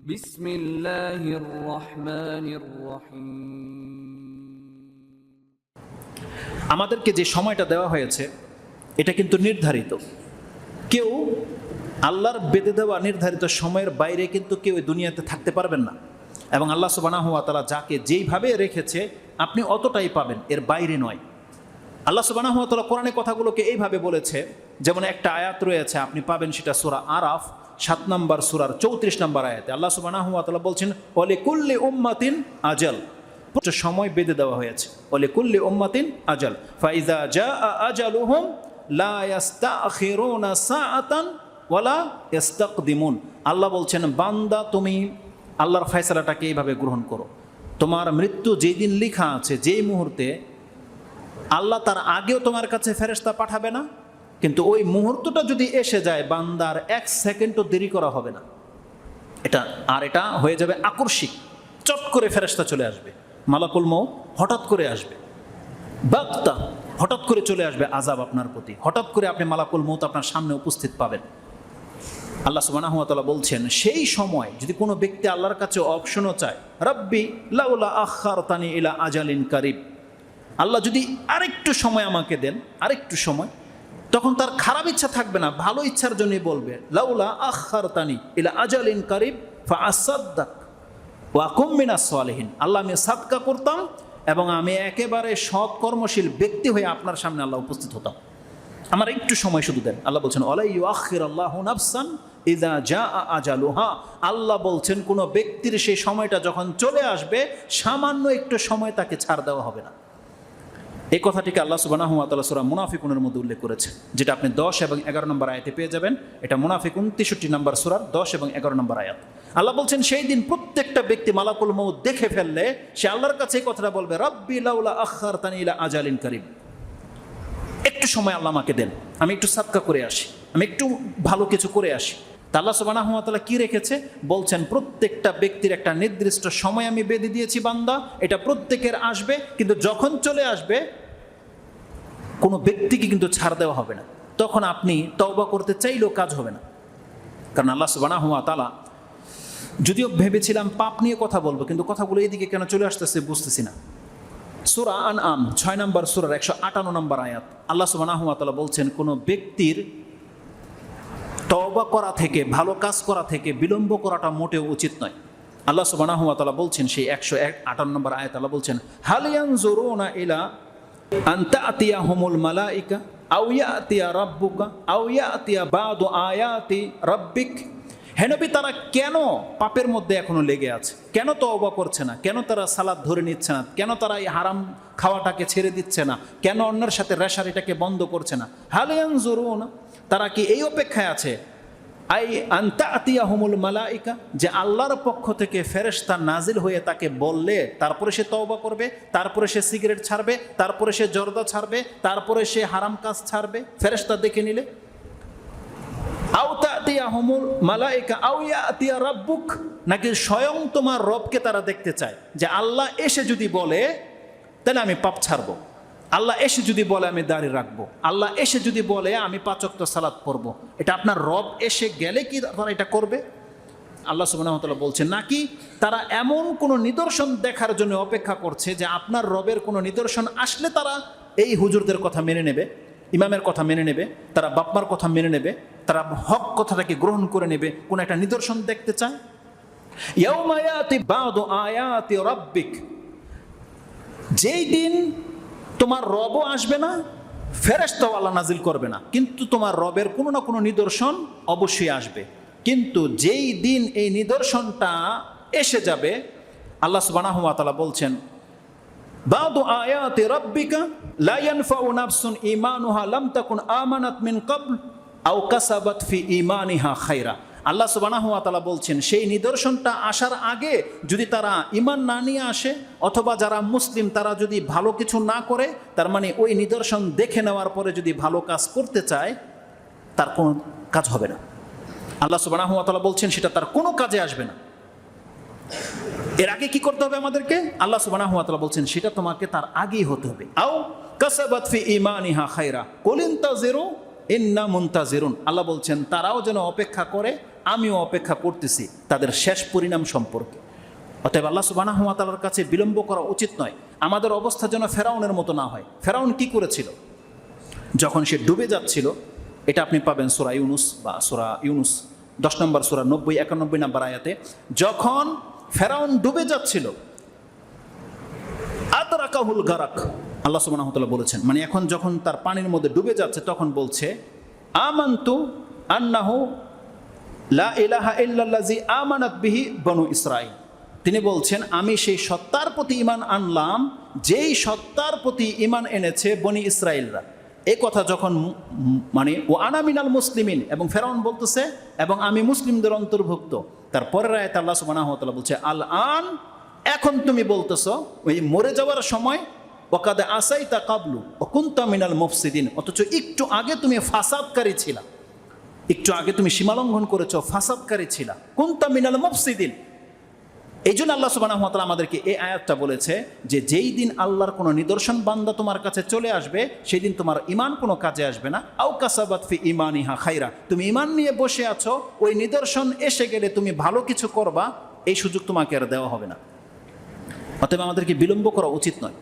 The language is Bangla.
بسم الله الرحمن الرحيم আমাদেরকে যে সময়টা দেওয়া হয়েছে এটা কিন্তু নির্ধারিত কেউ আল্লাহর বেঁধে দেওয়া নির্ধারিত সময়ের বাইরে কিন্তু কেউ এই দুনিয়াতে থাকতে পারবেন না এবং আল্লাহ সুবানাহ তালা যাকে যেইভাবে রেখেছে আপনি অতটাই পাবেন এর বাইরে নয় আল্লাহ সুবানাহ তালা কোরআনে কথাগুলোকে এইভাবে বলেছে যেমন একটা আয়াত রয়েছে আপনি পাবেন সেটা সুরা আরাফ সাত নম্বর সুরার চৌত্রিশ নম্বর আয়াতে আল্লাহ সুবানাহ তালা বলছেন অলে কুল্লি উম্মাতিন আজল। সময় বেঁধে দেওয়া হয়েছে। অলে কুল্লি উম্মাতিন আজল। ফাইজা জা আজালুহুম লা ইয়াস্তাখিরুনা সাআতান ওয়ালা ইস্তাকদিমুন আল্লাহ বলছেন, বান্দা, তুমি আল্লাহর ফয়সালাটাকে এইভাবে গ্রহণ করো। তোমার মৃত্যু যেই দিন লেখা আছে, যেই মুহূর্তে আল্লাহ তার আগেও তোমার কাছে ফেরেশতা পাঠাবে না কিন্তু ওই মুহূর্তটা যদি এসে যায়, বান্দার এক সেকেন্ডও দেরি করা হবে না। এটা, আর এটা হয়ে যাবে আকর্ষিক। চট করে ফেরেশতা চলে আসবে। মালাকুল মৌ হঠাৎ করে আসবে। বাক্তা হঠাৎ করে চলে আসবে আজাব আপনার প্রতি। হঠাৎ করে আপনি মালাকুল মৌত আপনার সামনে উপস্থিত পাবেন। আল্লাহ সুবাহ বলছেন, সেই সময় যদি কোনো ব্যক্তি আল্লাহর কাছে অপশনও চায়, রব্বি, লাউলা আখার তানি ইলা আজালিন কারিব। আল্লাহ যদি আরেকটু সময় আমাকে দেন, আরেকটু সময় তখন তার খারাপ ইচ্ছা থাকবে না, ভালো ইচ্ছার জন্যই বলবে, লাউলা আখার তানি ইলা আজালিন কারিব ফা আসাদ্দাক সালেহীন। আল্লাহ আমি সাদকা করতাম এবং আমি একেবারে সৎ কর্মশীল ব্যক্তি হয়ে আপনার সামনে আল্লাহ উপস্থিত হতাম। আমার একটু সময় শুধু দেন। আল্লাহ বলছেন অলাই আখির আল্লাহ নাফসান ইদা যা আজালুহা। আল্লাহ বলছেন, কোনো ব্যক্তির সেই সময়টা যখন চলে আসবে, সামান্য একটু সময় তাকে ছাড় দেওয়া হবে না। এই কথাটিকে আল্লাহ সুবাহ সুরা মুনাফিকুনের মধ্যে উল্লেখ করেছে যেটা আপনি দশ এবং এগারো নম্বর আয়াতে পেয়ে যাবেন। এটা মুনাফিক তেষট্টি নম্বর সুরার দশ এবং এগারো নম্বর আয়াত। আল্লাহ বলছেন, সেই দিন প্রত্যেকটা ব্যক্তি মালাকুল মৌ দেখে ফেললে সে আল্লাহর কাছে এই কথাটা বলবে, রব্বি লাউলা আখার তানিলা আজালিন করিম। একটু সময় আল্লাহ আমাকে দেন, আমি একটু সাদকা করে আসি, আমি একটু ভালো কিছু করে আসি। তা আল্লাহ সুবাহ কি রেখেছে? বলছেন, প্রত্যেকটা ব্যক্তির একটা নির্দিষ্ট সময় আমি বেঁধে দিয়েছি, বান্দা, এটা প্রত্যেকের আসবে, কিন্তু যখন চলে আসবে কোনো ব্যক্তিকে কিন্তু ছাড় দেওয়া হবে না। তখন আপনি তওবা করতে চাইলেও কাজ হবে না। কারণ আল্লাহ সুবাহ তালা যদিও ভেবেছিলাম পাপ নিয়ে কথা বলব, কিন্তু কথাগুলো এইদিকে কেন চলে আসতেছে বুঝতেছি না। সুরা আন আম ছয় নম্বর সুরার একশো আটান্ন নম্বর আয়াত, আল্লাহ সুবাহ বলছেন, কোনো ব্যক্তির তওবা করা থেকে, ভালো কাজ করা থেকে বিলম্ব করাটা মোটেও উচিত নয়। আল্লাহ সুবাহ বলছেন সেই একশো এক আটান্ন নম্বর আয়াত আল্লাহ বলছেন হালিয়ান জোরোনা ইলা আন্তা আতিয়া হোমুল মালাইকা আউয়া আতিয়া রব্বুকা আউয়া আতিয়া বাদ আয়াতি রব্বিক হেনবি তারা কেন পাপের মধ্যে এখনও লেগে আছে? কেন তো অবা করছে না? কেন তারা সালাদ ধরে নিচ্ছে না? কেন তারা এই হারাম খাওয়াটাকে ছেড়ে দিচ্ছে না? কেন অন্যের সাথে রেশারিটাকে বন্ধ করছে না? হালিয়ান জরুন তারা কি এই অপেক্ষায় আছে? আই আন্তা আতিয়া হুমুল মালাইকা, যে আল্লাহর পক্ষ থেকে ফেরেশতা নাজিল হয়ে তাকে বললে, তারপরে সে তওবা করবে, তারপরে সে সিগারেট ছাড়বে, তারপরে সে জর্দা ছাড়বে, তারপরে সে হারাম কাজ ছাড়বে, ফেরেশতা দেখে নিলে। রাব্বুক, নাকি স্বয়ং তোমার রবকে তারা দেখতে চায়, যে আল্লাহ এসে যদি বলে, তাহলে আমি পাপ ছাড়বো। আল্লাহ এসে যদি বলে, আমি দাঁড়িয়ে রাখব। আল্লাহ এসে যদি বলে, আমি পাচক্ত সালাদ পড়ব। এটা আপনার রব এসে গেলে কি তারা এটা করবে? আল্লাহ সুবাহতাল্লাহ বলছেন, নাকি তারা এমন কোনো নিদর্শন দেখার জন্য অপেক্ষা করছে যে আপনার রবের কোনো নিদর্শন আসলে তারা এই হুজুরদের কথা মেনে নেবে, ইমামের কথা মেনে নেবে, তারা বাপমার কথা মেনে নেবে, তারা হক কথাটাকে গ্রহণ করে নেবে, কোন একটা নিদর্শন দেখতে চায়? যেই দিন তোমার রবও আসবে না ফেরেস্তাও আল্লাহ নাজিল করবে না। কিন্তু তোমার রবের কোনো না কোনো নিদর্শন অবশ্যই আসবে। কিন্তু যেই দিন এই নিদর্শনটা এসে যাবে, আল্লাহ সুবাহ বলছেন, বাদু আয়াতে রব্বিকা লা ইয়ানফাউ নাফসুন ঈমানুহা লাম তাকুন আমানাত মিন ক্বাবল আও কাসাবাত ফি ঈমানিহা খায়রা। আল্লাহ সুবহানাহু ওয়া তাআলা বলছেন, সেই নিদর্শনটা আসার আগে যদি তারা ইমান না নিয়ে আসে, অথবা যারা মুসলিম, তারা যদি ভালো কিছু না করে, তার মানে ওই নিদর্শন দেখে নেওয়ার পরে যদি ভালো কাজ করতে চায়, তার কোনো কাজ হবে না। আল্লাহ সুবহানাহু ওয়া তাআলা বলছেন, সেটা তার কোনো কাজে আসবে না। এর আগে কি করতে হবে আমাদেরকে? আল্লাহ সুবহানাহু ওয়া তাআলা বলছেন, সেটা তোমাকে তার আগেই হতে হবে। আও কাসাবাত ফি ঈমানিহা খায়রা। কুল ইনতাজিরু ইন্না মুন্তাজিরুন। আল্লাহ বলছেন, তারাও যেন অপেক্ষা করে, আমিও অপেক্ষা করতেছি তাদের শেষ পরিণাম সম্পর্কে। অতএব আল্লাহ সুবানা তালার কাছে বিলম্ব করা উচিত নয়, আমাদের অবস্থা যেন ফেরাউনের মতো না হয়। ফেরাউন কি করেছিল? যখন সে ডুবে যাচ্ছিল, এটা আপনি পাবেন সোরা ইউনুস বা সোরা ইউনুস, দশ নম্বর সোরা নব্বই, একানব্বই নম্বর আয়াতে। যখন ফেরাউন ডুবে যাচ্ছিল আতরাকাহুল গারাক আল্লাহ সুবহানাহু বলেছেন মানে এখন যখন তার পানির মধ্যে ডুবে যাচ্ছে, তখন বলছে, আমান্তু আন্নাহু লা ইলাহা ইল্লাল্লাজি আমানাত বিহি বনু ইসরাইল তিনি বলছেন, আমি সেই সত্তার প্রতি ইমান আনলাম, যেই সত্তার প্রতি ইমান এনেছে বনি ইসরায়েলরা এই কথা যখন মানে ও আনামিনাল মুসলিমিন, এবং ফেরাউন বলতেছে, এবং আমি মুসলিমদের অন্তর্ভুক্ত। তার পরের আয়াত আল্লাহ ওয়া বলছে আল আন এখন তুমি বলতেছো, ওই মরে যাওয়ার সময় ওকাদে আসাই তা কাবলু ও কুন্তা মিনাল মুফসিদিন। অথচ একটু আগে তুমি ফাসাদকারী ছিলা। একটু আগে তুমি সীমালঙ্ঘন করেছ, ফাসাদকারী ছিলা। কুন্তা মিনাল মুফসিদিন। এই জন্য আল্লাহ সুবহানাহু আমাদেরকে এই আয়াতটা বলেছে যে, যেই দিন আল্লাহর কোনো নিদর্শন বান্দা তোমার কাছে চলে আসবে, সেই দিন তোমার ইমান কোনো কাজে আসবে না। আও কাসাবাত ফি ইমানিহা খাইরা তুমি ইমান নিয়ে বসে আছো, ওই নিদর্শন এসে গেলে তুমি ভালো কিছু করবা, এই সুযোগ তোমাকে আর দেওয়া হবে না। অতএব আমাদেরকে বিলম্ব করা উচিত নয়।